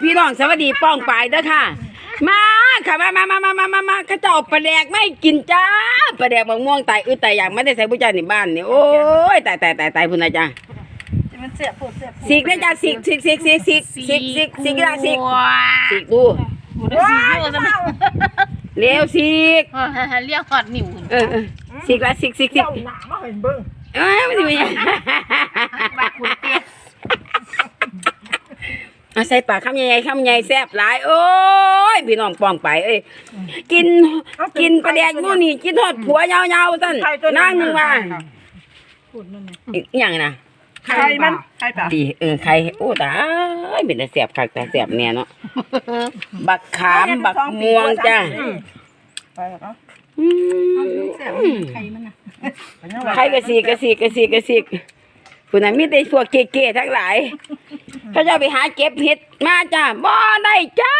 พี่น้องสวัสดีป้องปายเด้อค่ะ มาค่ะมามามามามามามาข้าเจ้าปลาแดกไม่กินจ้าปลาแดกมะม่วงตายอึดตายอยากไม่ได้ใส่ผู้จ้าในบ้านนี่โอ้ยตายตายตายตายพุ่นนะจ้ามันเสียบปวดเสียบสิกเลยจ้าสิกสิกสิกสิกสิกสิกสิกสิกละสิกสิกดูบุได้สีโยซะมั้ยเร็วสิกเรียกฮอดนิ้วเออเออสิกละสิกสิกสิกเจ้าหนามาเห็นเบิ้งเอ้ยไม่ถึงยัง บักคุณเตี้ย เอาใส่ปากคำใหญ่ๆคำใหญ่แซ่บหลายโอ้ยพี่น้องป้องไปเอ้ยกินกินปลาแดกนู่นนี่กินทอดผัวยาวๆสั่นนั่งหนึงว่าพูดนั่นไงอีกอย่างนะไข่มันไข่ปลาดีเออใครโอ้ตายเป็นแต่แสบคักแต่แสบเนี่ยเนาะบักขามบักม่วงจ้าไปแล้วอืมไข่มันนะใครกระสีกระสีกระสีกระสี ผู้นั้นมีแต่พวกเก๋ๆทั้งหลายเขาจะไปหาเก็บเห็ดมาจ้าบ่ได้จ้า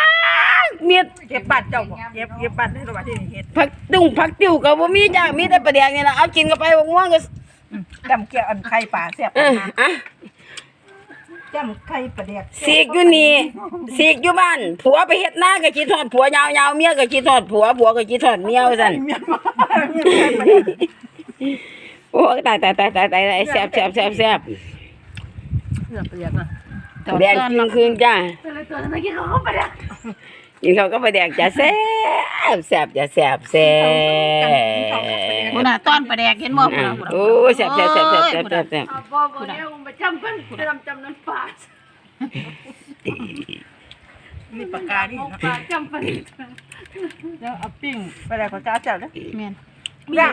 เมียเก็บบัตรเจ้าบ่เก็บเก็บบัตรให้ตัวที่นี่เฮ็ดผักตุ้งผักติ้วก็บ่มีจ้ามีแต่ปลาแดงนี่ล่ะเอากินเข้าไปบักม่วงก็จำเกี่ยวอันไข่ปลาเสียบเอออะจำไข่ปลาเดียกสีกอยู่นี่สีกอยู่บ้านผัวไปเฮ็ดนาก็กินทอดผัวยาวๆเมียก็กินทอดผัวผัวก็กินทอดเมียว่าซั่น เมียนมาเมียนไข่ปลาเดียกโอ้ตายตายตายตายตายตายแซ่บแซ่บแซ่บแซ่บเลือกเปลือกอะแดงคืนคืนจ้าตัวตัวนั้นกินเขาไปแล้วกินเขาวก็ไปแดกจ้าแซ่บแซ่บจ้าแซ่บแซ่บคุณน่ะต้อนปลาแดกเห็นบ่คุณอะน่ะโอ้แซ่บแซ่บแซ่บแซ่บแซ่บแซ่บแซ่บบ่บ่เดี๋ยวมาจำเพิ่นจำจำนั้นป่านี่ปากกานี่ป่าจำเพิ่นแล้วเอาปิ้งไปแล้วก็จ้าเจ้าเด้อแม่นย่าง